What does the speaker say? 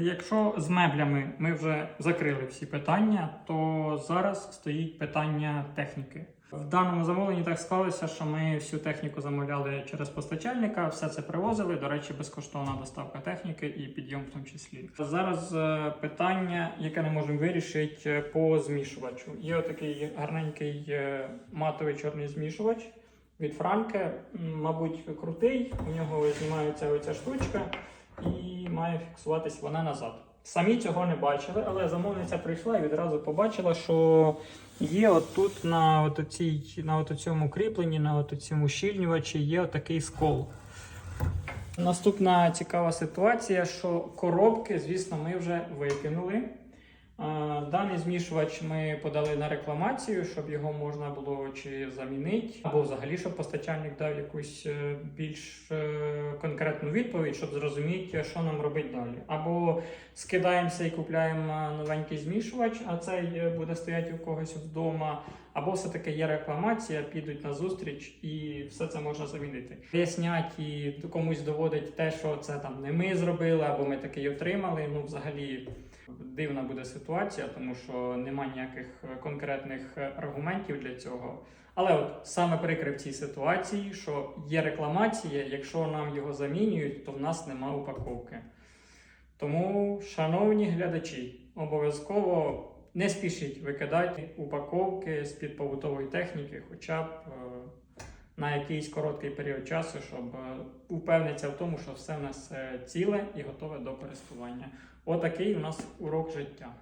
якщо з меблями ми вже закрили всі питання, то зараз стоїть питання техніки. В даному замовленні так склалося, що ми всю техніку замовляли через постачальника, все це привозили. До речі, безкоштовна доставка техніки і підйом в тому числі. Зараз е, питання, яке не можемо вирішити е, по змішувачу. Є отакий гарненький е, матовий чорний змішувач від Франке. Мабуть, крутий. У нього знімається оця штучка і має фіксуватись вона назад. Самі цього не бачили, але замовниця прийшла і відразу побачила, що є отут на, от на от цьому кріпленні, на цьому щільнювачі є отакий скол. Наступна цікава ситуація, що коробки, звісно, ми вже викинули. Даний змішувач ми подали на рекламацію, щоб його можна було чи замінити, або взагалі, щоб постачальник дав якусь е, більш е, конкретну відповідь, щоб зрозуміти, що нам робити далі. Або скидаємося і купляємо е, новенький змішувач, а цей буде стояти у когось вдома. Або все-таки є рекламація, підуть на зустріч і все це можна замінити. Вияснять і комусь доводить те, що це там не ми зробили, або ми таки отримали. Ну, взагалі дивна буде ситуація, тому що нема ніяких е, конкретних е, аргументів для цього. Але от саме прикре в цій ситуації, що є рекламація, якщо нам його замінюють, то в нас нема упаковки. Тому, шановні глядачі, обов'язково не спішіть викидати упаковки з-під побутової техніки, хоча б е, на якийсь короткий період часу, щоб упевнитися в тому, що все в нас ціле і готове до користування. Отакий у нас урок життя.